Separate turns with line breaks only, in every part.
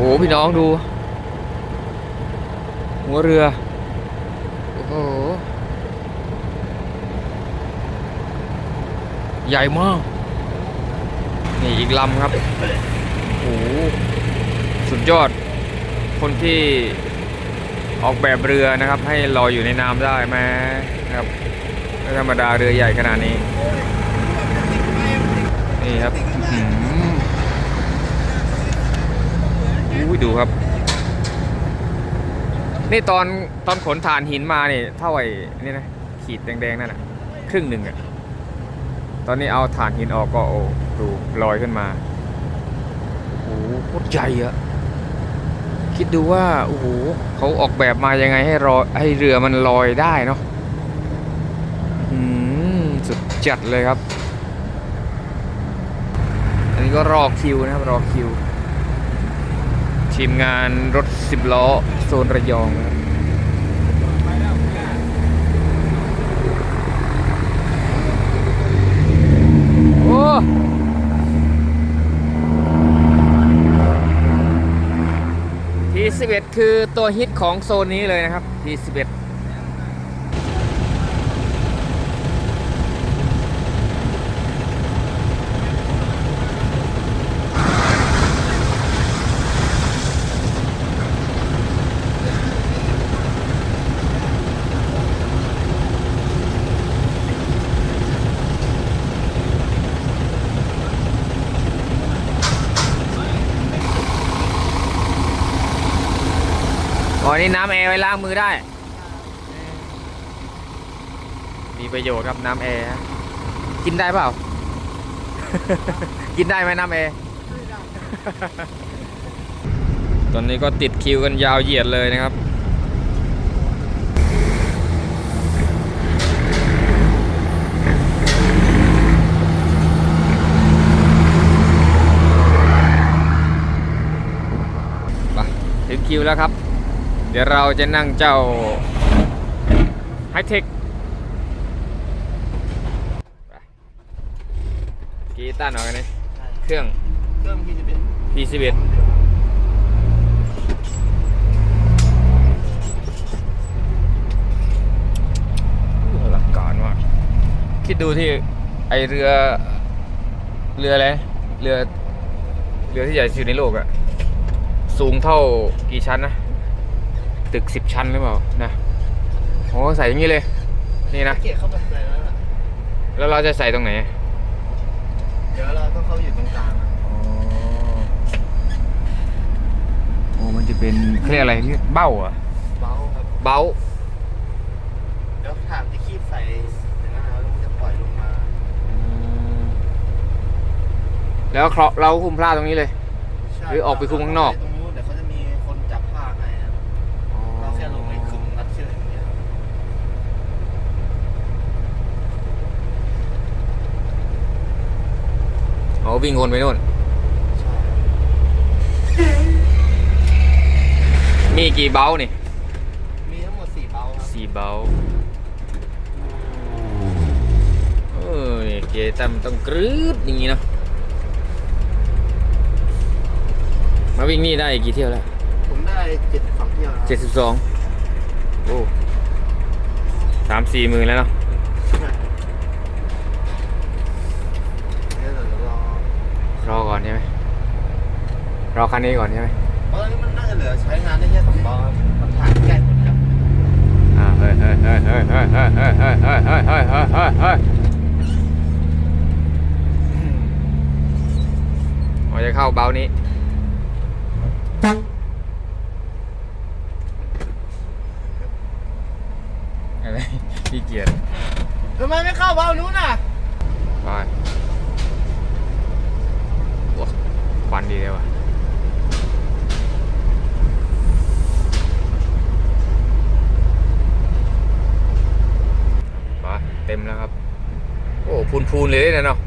หพี่น้องดู หัวเรือ โอ้โห ใหญ่มาก นี่อีกลำครับ โอ้โห สุดยอด คนที่ออกแบบเรือนะครับ ให้ลอยอยู่ในน้ำได้ไหมนะครับไม่ธรรมดาเรือใหญ่ขนาดนี้ นี่ครับอื้อหืออุ้ ยดูครับ นี่ตอนตอนขนฐานหินมาเนี่ยเท่าไหร่นี่นะขีดแดงๆนั่นน่ะครึ่งหนึ่งอะตอนนี้เอาฐานหินออกก็โอ้ดูลอยขึ้นมาโอ้โหโคตรใหญ่อะคิดดูว่าโอ้โหเขาออกแบบมายังไงให้รอให้เรือมันลอยได้เนาะอืมสุดจัดเลยครับ อันนี้ก็รอคิวนะครับรอคิว ทีมงานรถสิบล้อโซนระยองโอ้ทีสิบเอ็ดคือตัวฮิตของโซนนี้เลยนะครับทีสิบเอ็ด อ๋อนี่น้ำแอร์ไว้ล้างมือได้ มีประโยชน์ครับน้ำแอร์กินได้เปล่า กินได้ไหมน้ำแอร์ตอนนี้ก็ติดคิวกันยาวเหยียดเลยนะครับไปถึงคิวแล้วครับ เดี๋ยวเราจะนั่งเจ้าไฮเทคกีต้าหน่อยกันนี่เครื่อง
เครื่องพี่จะเป็น
P11 หลักการมาคิดดูที่ไอเรือ เรืออะไร เรือ เรือที่ใหญ่ที่สุดในโลกอะสูงเท่ากี่ชั้นนะ ตึกสิบชั้นหรือเปล่านะโอ้ใส่อย่างนี้เลย นี่นะ
เกียร์เข้าไปใส่แล้วล่ะ
แล้วเราจะใส่ตรงไหน
เดี๋ยวเราต้องเข้าอยู่ตรงกลางอะ
โอ้มันจะเป็นเขาเรียกอะไรเรียกเบ้าเหรอะ
เบาครับ
เบ้า
เดี๋ยวถามจะคีบใส่เดี๋ยวนะครับแล้วมันจะปล่อยลงมา
แล้วเราเราคุมพลาดตรงนี้เลย
ใช่
หรือออกไปคุมข้างนอก
ตรงนู้นเดี๋ยวเขาจะมีคนจับผ้าให้นะเราแค่ลงในขึงรัดเชือกอย่างเงี้ยครับ
อ๋อ วิ่งวนไปนู่น
ใช่
มีกี่เบ้านี่
มีทั้งหมดสี่เบาครับ
สี่เบ้าเออนี่เกตัมนต้องกรื๊ดอย่างงี้เนาะ มาวิ่งนี่ได้กี่เที่ยวแล้ว
ผมได้เจ็ดสองเที่ยวนะค
เจ็
รั
ดสิบสองโอ้สามสี่หมื่นแล้วเนาะ
ใช่เดี๋ยวเรารอ
รอก่อนใช่ไหมรอคันนี้ก่อนใช่ไหม
เพราะตอนนี้มันน่าจะเหลือใช้งานได้แค่สองเบาครับมันถ่ายใกล้หมดครับ
อ่าเฮ้ยเฮ้ยเฮ้ยเฮ้ยเฮ้ยเฮ้ยเฮ้ยเฮ้ยเฮ้ยเฮ้ยเฮ้ยเฮ้ยเฮ้ยเฮ้ยเราจะเข้าเบ้านี้อะไรพี่เกียรติ
ทำไมไม่เข้าเบานู้นอะ
ไป ควันดีเลยว่ะไปเต็มแล้วครับ โอ้พูนพูนๆเลยนะเนาะ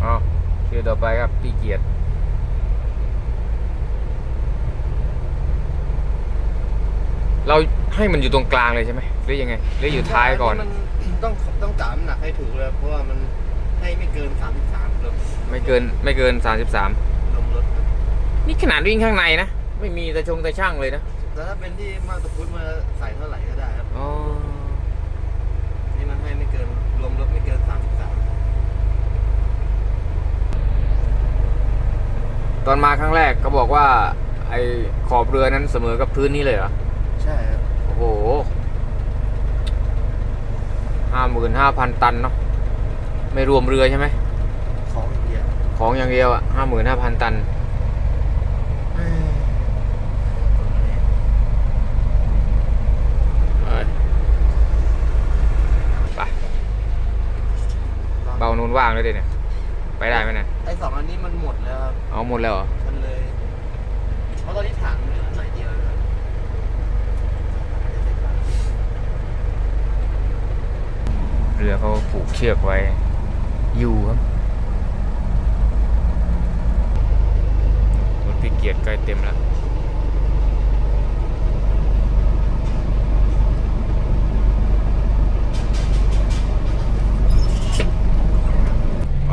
เอาชื่อต่อไปครับ พี่เกียรติเราให้มันอยู่ตรงกลางเลยใช่ไหมหรือยังไงหรืออยู่ท้ายก่อน
มันต้องต้องกะน้ำหนักให้ถูกเลยเพราะว่ามันให้ไม่เกิน33ลม
ไม่เกินไม่เกิน33
ลมรถครับ
ขนาดวิ่งข้างในนะ ไม่มีตะชงตะช่างเลยนะ
แต่ถ้าเป็นที่มาตรพุทธมาใส่เท่าไหร่ก็ได้ครับ
อ๋อ
นี่มันให้ไม่เกินรวมรถไม่เกินสามสิบสาม
ตอนมาครั้งแรกก็บอกว่า ไอ้ขอบเรือนั้นเสมอกับพื้นนี่เลยเหรอ
ใช่ครับ
โอ้โหห้าหมื่นห้าพันตันเนาะไม่รวมเรือใช่ไหม
ของอินเดีย
ของอย่างเดียวอะห้าหมื่นห้าพันตันไปไปเบานูนว่างเลยดิเนี่ยไปได้ไหมเนี่ย
ไอ้สองอันนี้มันหมดแล้วครับ
เอาหมดแล้วเหรอ
มันเลยเพราะตอนนี้ถังเหลือหน่อยเดียวนะครับ
เรือเขาผูกเชือกไว้อยู่ครับรถพี่เกียรติใกล้เต็มแล้วไป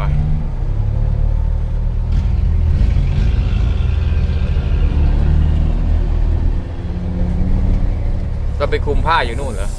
ก็ไปคุมผ้าอยู่นู่นเหรอ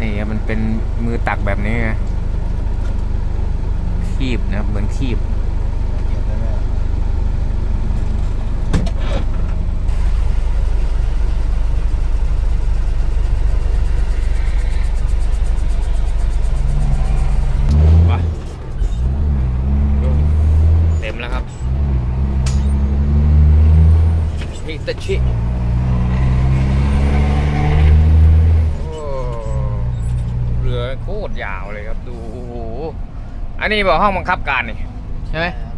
นี่ครับมันเป็นมือตักแบบนี้ไง คีบนะครับเหมือนคีบ
เก็บได้ไหมครับ
ไปเต็มแล้วครับฮิตาชิโอ้เรือโคตรยาวเลยครับดู อ้โหอันนี้บอกห้องบังคับการนี่ใช่ไหม
ครับ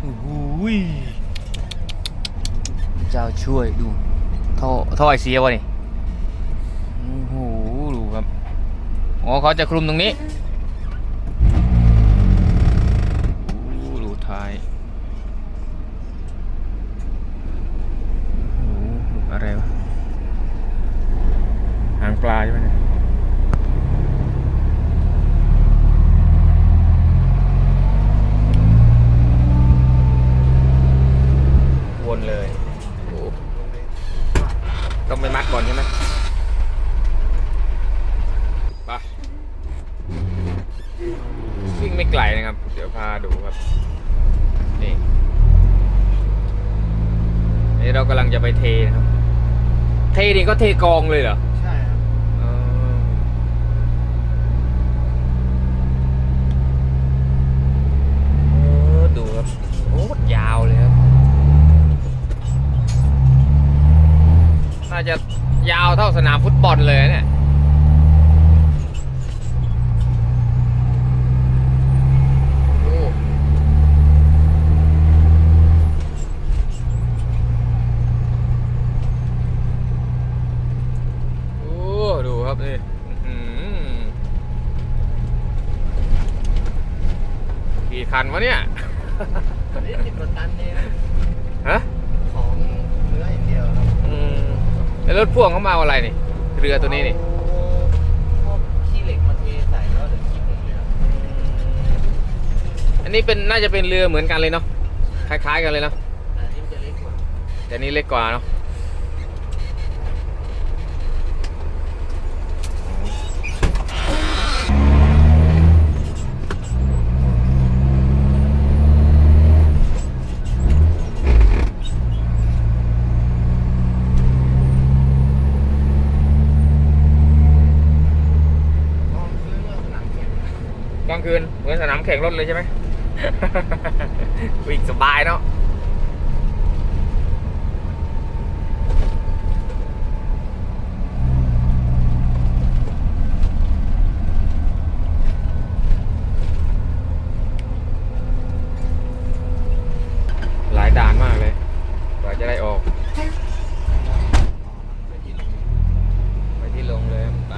โอ้โหยเจ้าช่วยดูท่อท่อไอเสียวะนี่โอ้โหดูครับอ๋อเขาจะคลุมตรงนี้โอ้ดูท้ายโอ้โหอะไรวะหางปลาใช่ไหมเนี่ย วนเลยโอ้
ลงไป
ต้องไปมัดก่อนใช่ไหมไปวิ่งไม่ไกลนะครับ เดี๋ยวพาดูครับ นี่นี่เรากำลังจะไปเทนะครับ เทนี่ก็เทกองเลยเหรอ
ใช่ครับ
อ๋อเออดูครับโอ้ยาวเลยครับ น่าจะยาว เท่าสนามฟุตบอลเลยเนี่ย โอ้โอ้ดูครับนี่อื้อหือกี่คันวะเนี่ย
อันนี้สิบกว่าตันเนี่ย
ฮะ
ของเนื้ออย่างเดียวครับ
อืมแล้วรถพ่วงเขามาเอาอะไรนี่ เรือตัวนี้นี่
เอาพวกขี้เหล็กมาเทใส่แล้วเดี๋ยวขี้หมดเลยครับ
อันนี้เป็นน่าจะเป็นเรือเหมือนกันเลยเนาะคล้ายๆกันเลยเนาะ
แต่อันนี้จะเล็กกว่า
แต่นี้เล็กกว่าเนาะกลางคืนเหมือนสนามแข่งรถเลยใช่ไหม วิ่งสบายเนาะหลายด่านมากเลยกว่าจะได้ออก
ไปที่ลง
ไปที่ลงเลยไป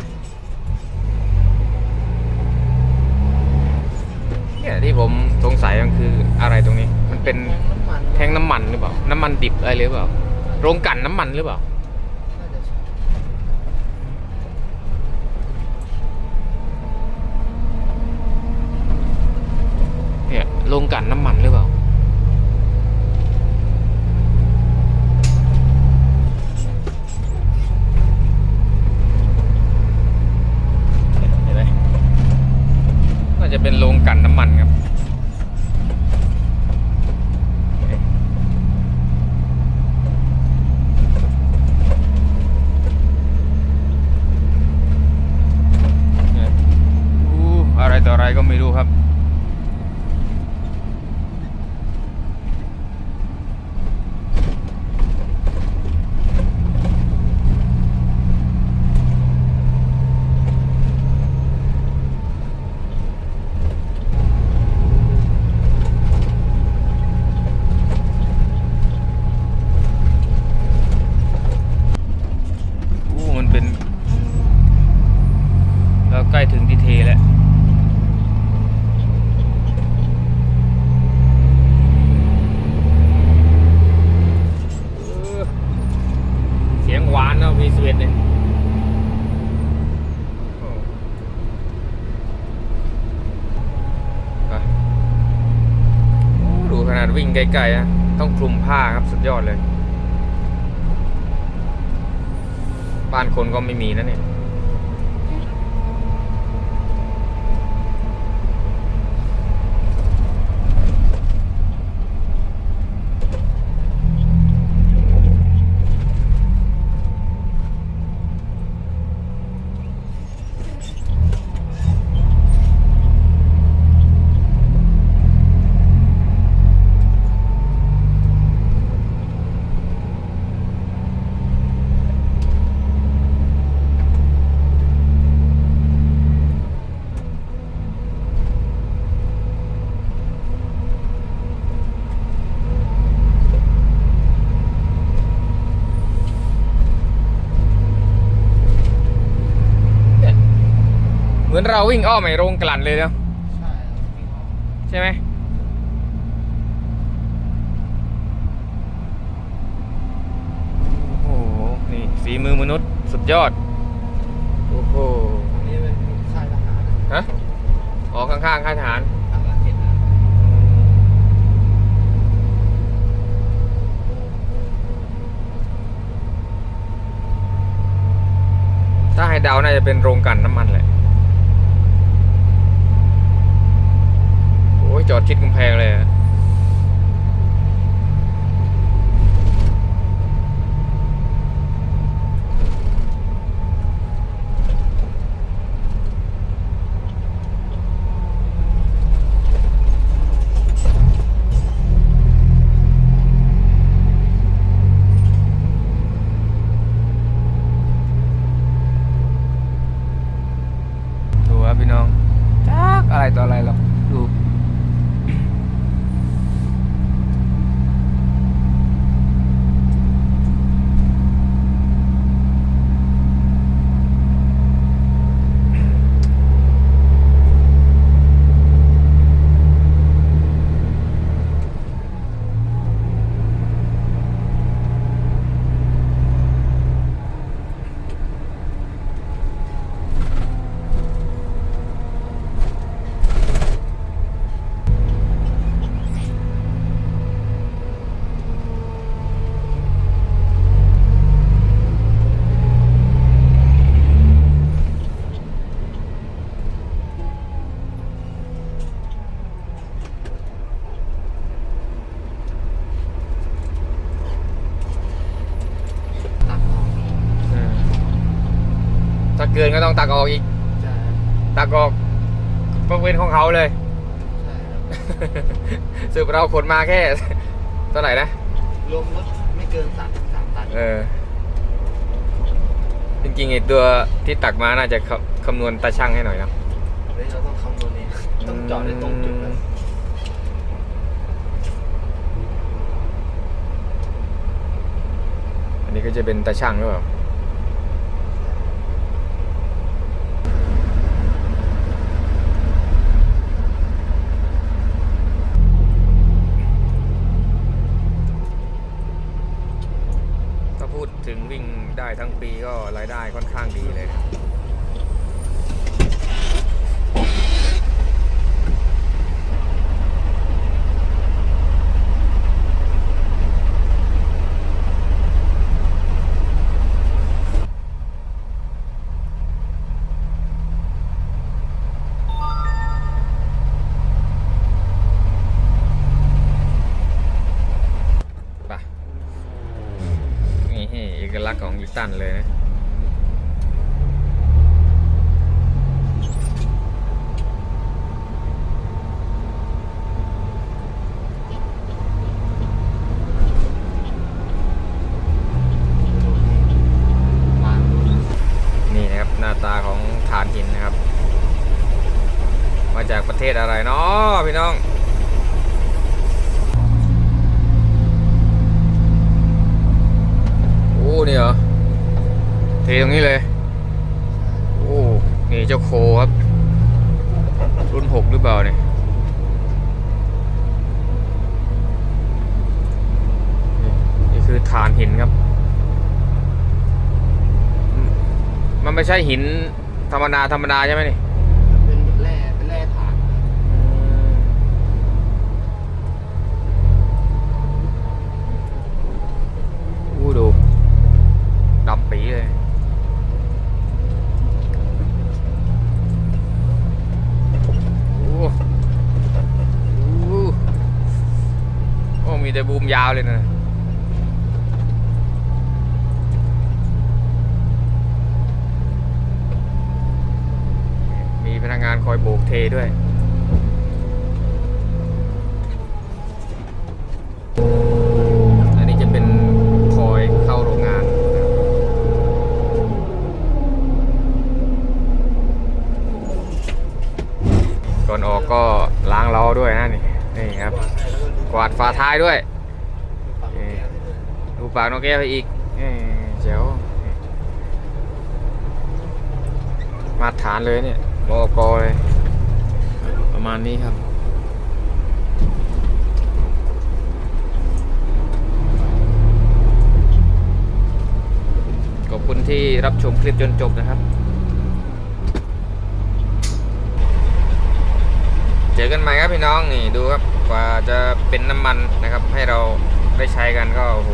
สัยมันคืออะไรตรงนี้ มันเป็น
แทงน้ำมัน
แทงน้ำมันหรือเปล่า น้ำมันดิบอะไรหรือเปล่า โรงกลั่นน้ำมันหรือเปล่า
น่าจะใช่
เนี่ยโรงกลั่นน้ำมันหรือเปล่า เห็นไหมน่าจะเป็นโรงกลั่นน้ำมันครับ เนี่ยอู้อะไรต่ออะไร ก็ไม่รู้ครับ อู้มันเป็น เราใกล้ถึงที่เทแล้ว เออเสียงหวานเนาะวีสเวตเนี่ยโอ้ไปโอ้ดูขนาดวิ่ง ไกลๆนะต้องคลุมผ้าครับสุดยอดเลย บ้านคนก็ไม่มีนะเนี่ย มือนเราวิ่งอ้อมไอโรงกลั่นเลยเนาะ
ใช่ครับ
ใช่ไหมโอ้โห นี่ฝีมือมนุษย์สุดยอด โอ้โห
อันนี้เป็นค่ายทหารนะ
ฮะออกข้างๆค่ายทหาร
ทางละเจ็ดนะ
ถ้าให้เดาน่าจะเป็นโรงกลั่นน้ำมันแหละ โอ้ย จอดชิดกำแพงเลยอะดูครับพี่น้องจักอะไรต่ออะไรหรอกดู
ตักออก
อืมถ้าเกินก็ต้องตักออกอีก
ใช่
ตักออกก็เป็นของเขาเลย
ใช่ครับ
สืบเราขนมาแค่ เท่าไหร่นะ
รวมรถไม่เกินสามสามตัน
เออ จริงๆไอตัวที่ตักมาน่าจะคคำนวณตาช่างให้หน่อยนะ
เฮ้ยเราต้องคำนวณเองต้องจอดได้ตรงจุดเลย
อันนี้ก็จะเป็นตาช่างหรือเปล่า ซึ่งวิ่งได้ทั้งปีก็รายได้ค่อนข้างดีเลยนะ ศอะไรเนาะพี่น้อง โอ้นี่เหรอเทตรงนี้เลย โอ้นี่เจ้าโคครับ รุ่นหกหรือเปล่าเนี่ยนี่คือฐานหินครับ มันไม่ใช่หินธรรมดาธรรมดาใช่ไหมนี่
แร่เป็นแร่ถ่าน
อู้ดูดำปีเลย โอ้โห โอ้มีแต่บูมยาวเลยนะมีพนักงานคอยโบกเทด้วยอันนี้จะเป็นคอยเข้าโรงงานก่อนออกก็ล้างล้อด้วยนะนี่นี่ครับ กวาดฝาท้ายด้วย ปากนกแก้วไปอีกเอ้ยเจ๋วมาตรฐานเลยเนี่ยบกเลย ประมาณนี้ครับขอบคุณที่รับชมคลิปจนจบนะครับ เจอกันใหม่ครับพี่น้องนี่ดูครับกว่าจะเป็นน้ำมันนะครับ ให้เราได้ใช้กันก็โอ้โห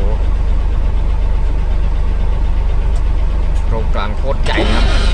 โค รงกลางโคตรใหญ่ครับ